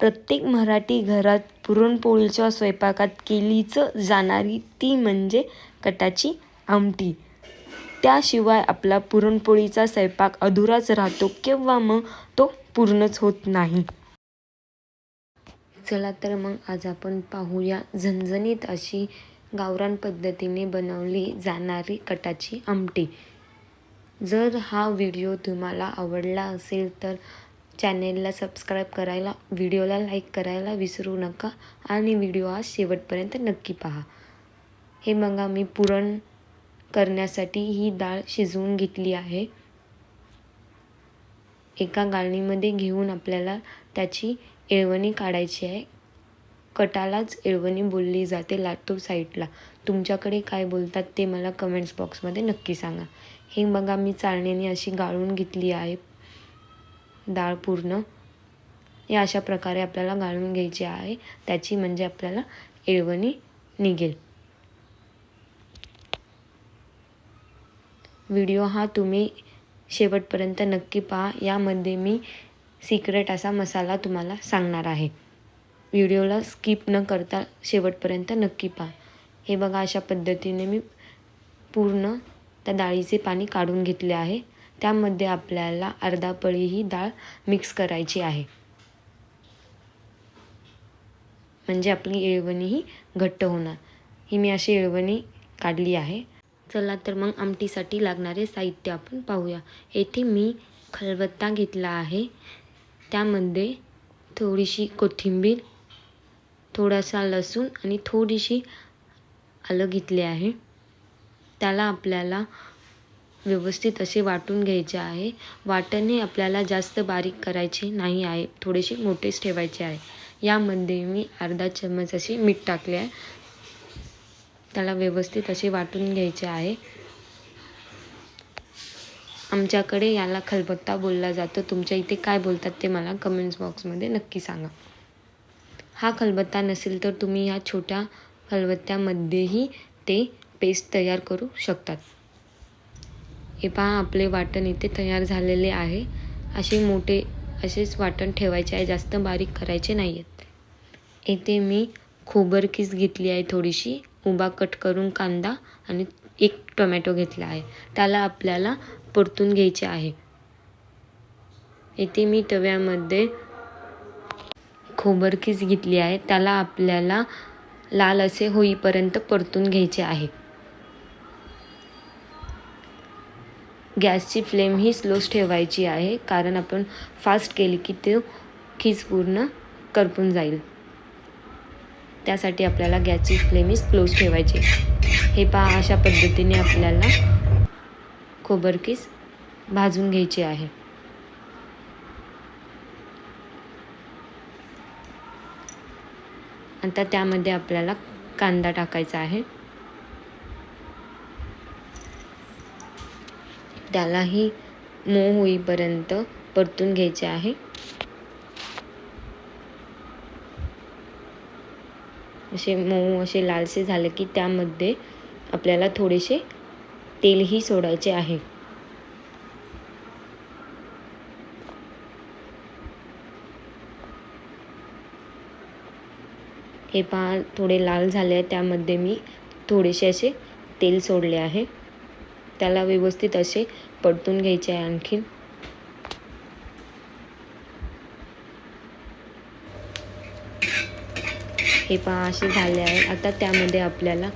प्रत्येक मराठी घरात पुरणपोळीच्या स्वयंपाकात केलीच जाणारी ती म्हणजे कटाची आमटी. त्याशिवाय आपला पुरणपोळीचा स्वयंपाक अधुराच राहतो किंवा मग तो पूर्णच होत नाही. चला तर मग आज आपण पाहूया झणझणीत अशी गावरान पद्धतीने बनवली जाणारी कटाची आमटी. जर हा व्हिडिओ तुम्हाला आवडला असेल तर चॅनेलला सबस्क्राईब करायला व्हिडिओला लाईक करायला विसरू नका आणि व्हिडिओ हा शेवटपर्यंत नक्की पहा. हे बघा मी पुरण करण्यासाठी ही डाळ शिजवून घेतली आहे. एका गाळणीमध्ये घेऊन आपल्याला त्याची येळवणी काढायची आहे. कटालाच एळवणी बोलली जाते लातूर साईडला. तुमच्याकडे काय बोलतात ते मला कमेंट्स बॉक्समध्ये नक्की सांगा. हे बघा मी चाळणीने अशी गाळून घेतली आहे. डाळ पूर्ण या अशा प्रकारे आपल्याला गाळून घ्यायची आहे. त्याची म्हणजे आपल्याला येळवणी निघेल. व्हिडिओ हा तुम्ही शेवटपर्यंत नक्की पहा. यामध्ये मी सिक्रेट असा मसाला तुम्हाला सांगणार आहे. व्हिडिओला स्किप न करता शेवटपर्यंत नक्की पहा. हे बघा अशा पद्धतीने मी पूर्ण त्या डाळीचे पाणी काढून घेतले आहे. त्यामध्ये आपल्याला अर्धा पळी ही डाळ मिक्स करायची आहे. म्हणजे आपली येळवणी ही घट्ट होणार. ही मी अशी येळवणी काढली आहे. चला तर मग आमटीसाठी लागणारे साहित्य आपण पाहूया. येथे मी खलबत्ता घेतला आहे. त्यामध्ये थोडीशी कोथिंबीर थोडासा लसूण आणि थोडीशी आलं घेतले आहे. त्याला आपल्याला व्यवस्थित असे वाटून घ्यायचे आहे. वाटणे आपल्याला जास्त बारीक करायचे नाही आहे. थोडेसे मोठेच ठेवायचे आहे. यामध्ये मी अर्धा चम्मच असे मीठ टाकले आहे. त्याला व्यवस्थित असे वाटून घ्यायचे आहे. आमच्याकडे याला खलबत्ता बोलला जातो. तुमच्या इथे काय बोलतात ते मला कमेंट्स बॉक्समध्ये नक्की सांगा. हा खलबत्ता नसेल तर तुम्ही या छोट्या खलबत्त्यामध्येही ते पेस्ट तयार करू शकतात. हे पहा आपले वाटण इथे तयार झालेले आहे. असे मोठे असेच वाटण ठेवायचे आहे जास्त बारीक करायचे नाही आहेत येथे मी खोबर किस घेतली आहे थोडीशी उभा कट करून कांदा आणि एक टोमॅटो घेतला आहे. त्याला आपल्याला परतून घ्यायचे आहे. येथे मी तव्यामध्ये खोबरकीस घेतली आहे. त्याला आपल्याला लाल असे होईपर्यंत परतून घ्यायचे आहे. गॅसची फ्लेम ही स्लोच ठेवायची आहे कारण आपण फास्ट केली की ते खीज पूर्ण करपून जाईल. त्यासाठी आपल्याला गॅसची फ्लेम ही स्लोच ठेवायची हे पहा अशा पद्धतीने आपल्याला खोबरकीस भाजून घ्यायची आहे. आता त्यामध्ये आपल्याला कांदा टाकायचा आहे. त्यालाही मऊ होईपर्यंत परतून घ्यायचे आहे. असे मऊ असे लालसे झाले की त्यामध्ये आपल्याला थोडेसे तेलही सोडायचे आहे. हे पहा थोडे लाल झाले आहे त्यामध्ये मी थोडेसे असे तेल सोडले आहे. त्याला व्यवस्थित असे परतून घ्यायचे आहे आणखीन. हे पहा असे झाले आहे. आता त्यामध्ये आपल्याला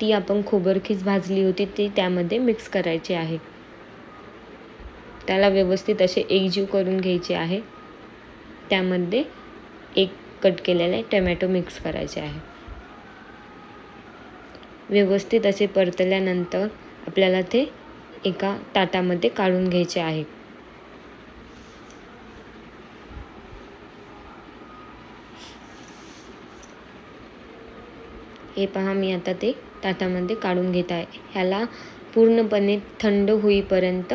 ती आपण खोबरखीस भाजली होती ती त्यामध्ये मिक्स करायची आहे. त्याला व्यवस्थित असे एकजीव करून घ्यायचे आहे. त्यामध्ये एक कट केलेले टमॅटो मिक्स करायचे आहे. व्यवस्थित असे परतल्यानंतर आपल्याला ते एका ताटामध्ये काढून घ्यायचे आहे. हे पहा मी आता ते ताटामध्ये काढून घेत आहे. ह्याला पूर्णपणे थंड होईपर्यंत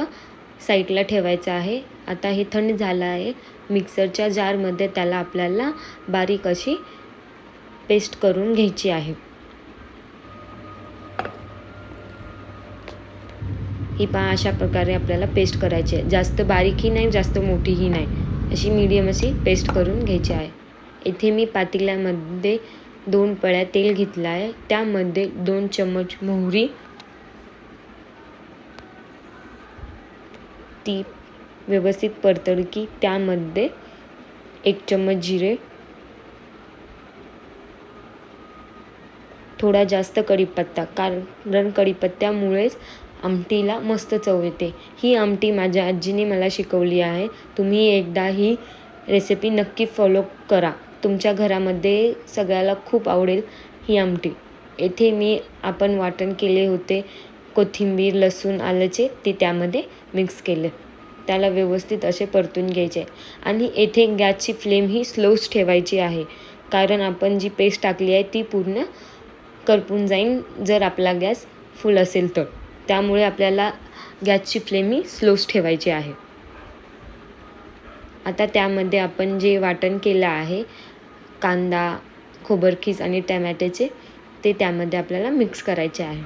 साईडला ठेवायचं आहे. आता हे थंड झालं आहे. मिक्सरच्या जारमध्ये त्याला आपल्याला बारीक अशी पेस्ट करून घ्यायची आहे. ही पहा अशा प्रकारे आपल्याला पेस्ट करायची आहे. जास्त बारीकही नाही जास्त मोठीही नाही. अशी मीडियम अशी पेस्ट करून घ्यायची आहे. येथे मी पातेल्यामध्ये दोन पळ्या तेल घेतलं आहे. त्यामध्ये दोन चम्मच मोहरी ती व्यवस्थित परतली की त्यामध्ये एक चम्मच जिरे थोडा जास्त कढीपत्ता कारण कढीपत्त्यामुळेच आमटीला मस्त चव येते. ही आमटी माझ्या आजीने मला शिकवली आहे. तुम्ही एकदा ही रेसिपी नक्की फॉलो करा. तुमच्या घरामध्ये सगळ्याला खूप आवडेल ही आमटी. येथे मी आपण वाटण केले होते. कोथिंबीर लसूण आल्याचे ते त्यामध्ये मिक्स केले. त्याला व्यवस्थित असे परतून घ्यायचे. आणि येथे गॅसची फ्लेम ही स्लोच ठेवायची आहे. कारण आपण जी पेस्ट टाकली आहे ती पूर्ण करपून जाईन जर आपला गॅस फुल असेल तर. त्यामुळे आपल्याला गॅसची फ्लेम ही स्लोच ठेवायची आहे. आता त्यामध्ये आपण जे वाटण केलं आहे कांदा खोबरखीस आणि टॅमॅटोचे ते त्यामध्ये आपल्याला मिक्स करायचे आहे.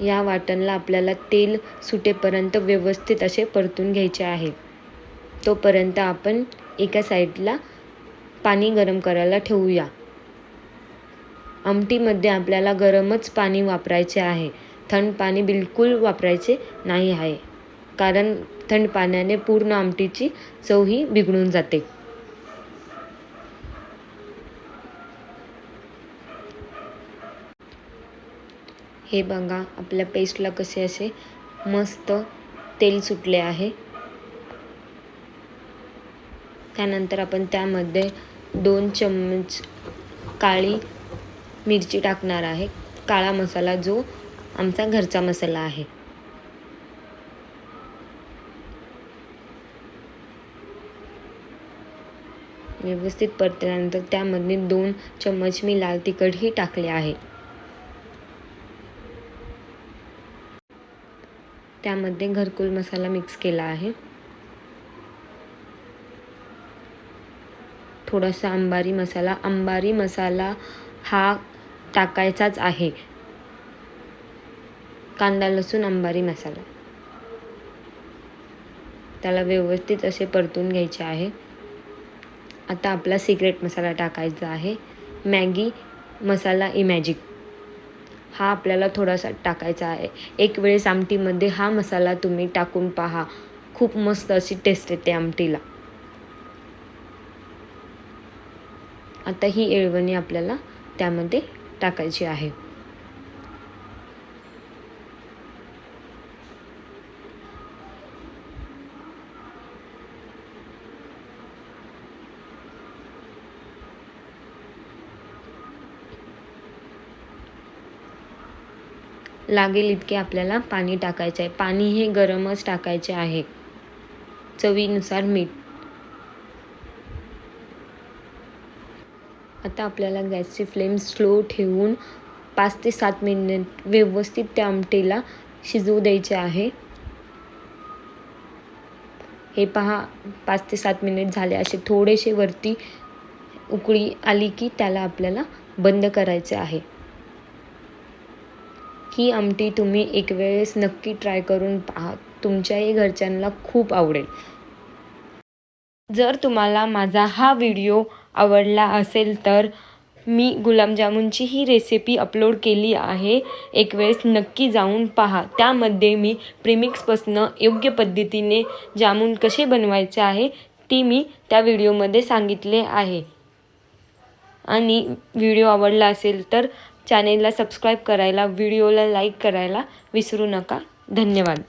या वाटणला आपल्याला तेल सुटेपर्यंत व्यवस्थित असे परतून घ्यायचे आहे. तोपर्यंत आपण एका साईडला पाणी गरम करायला ठेवूया. आमटीमध्ये आपल्याला गरमच पाणी वापरायचे आहे. थंड पाणी बिलकुल वापरायचे नाही आहे. कारण थंड पाण्याने पूर्ण आमटीची चव ही बिघडून जाते. हे बघा आपल्या पेस्टला कसे असे मस्त तेल सुटले आहे. त्यानंतर आपण त्यामध्ये दोन चम्मच काळी मिरची टाकणार आहे. काळा मसाला जो आमचा घरचा मसाला आहे. व्यवस्थित परतल्यानंतर त्यामध्ये दोन चम्मच मी लाल तिखटही टाकले आहे. त्यामध्ये घरकुल मसाला मिक्स केला आहे. थोडासा अंबारी मसाला. अंबारी मसाला हा टाकायचाच आहे. कांदा लसूण अंबारी मसाला. त्याला व्यवस्थित असे परतून घ्यायचे आहे. आता आपला सिक्रेट मसाला टाकायचा आहे. मॅगी मसाला इमॅजिक हा आपल्याला थोडासा टाकायचा आहे. एक वेळेस आमटीमध्ये हा मसाला तुम्ही टाकून पहा. खूप मस्त अशी टेस्ट येते आमटीला. आता ही येळवणी आपल्याला त्यामध्ये टाकायची आहे. लागेल इतके आपल्याला पाणी टाकायचे आहे पाणी हे गरमच टाकायचे आहे. चवीनुसार मीठ. आता आपल्याला गॅसची फ्लेम स्लो ठेवून पाच ते सात मिनिट व्यवस्थित त्या आमटीला शिजवू द्यायचे आहे. हे पहा पाच ते सात मिनिट झाले असे. थोडेसे वरती उकळी आली की त्याला आपल्याला बंद करायचे आहे. ही आमटी तुम्ही एक वेळेस नक्की ट्राय करून पहा. तुमच्याही घरच्यांना खूप आवडेल. जर तुम्हाला माझा हा व्हिडिओ आवडला असेल तर मी गुलाबजामुनची ही रेसिपी अपलोड केली आहे. एक वेळेस नक्की जाऊन पहा. त्यामध्ये मी प्रिमिक्सपासनं योग्य पद्धतीने जामून कसे बनवायचे आहे ती मी त्या व्हिडिओमध्ये सांगितले आहे. आणि व्हिडिओ आवडला असेल तर चॅनेलला सबस्क्राईब करायला व्हिडिओला लाईक करायला विसरू नका. धन्यवाद.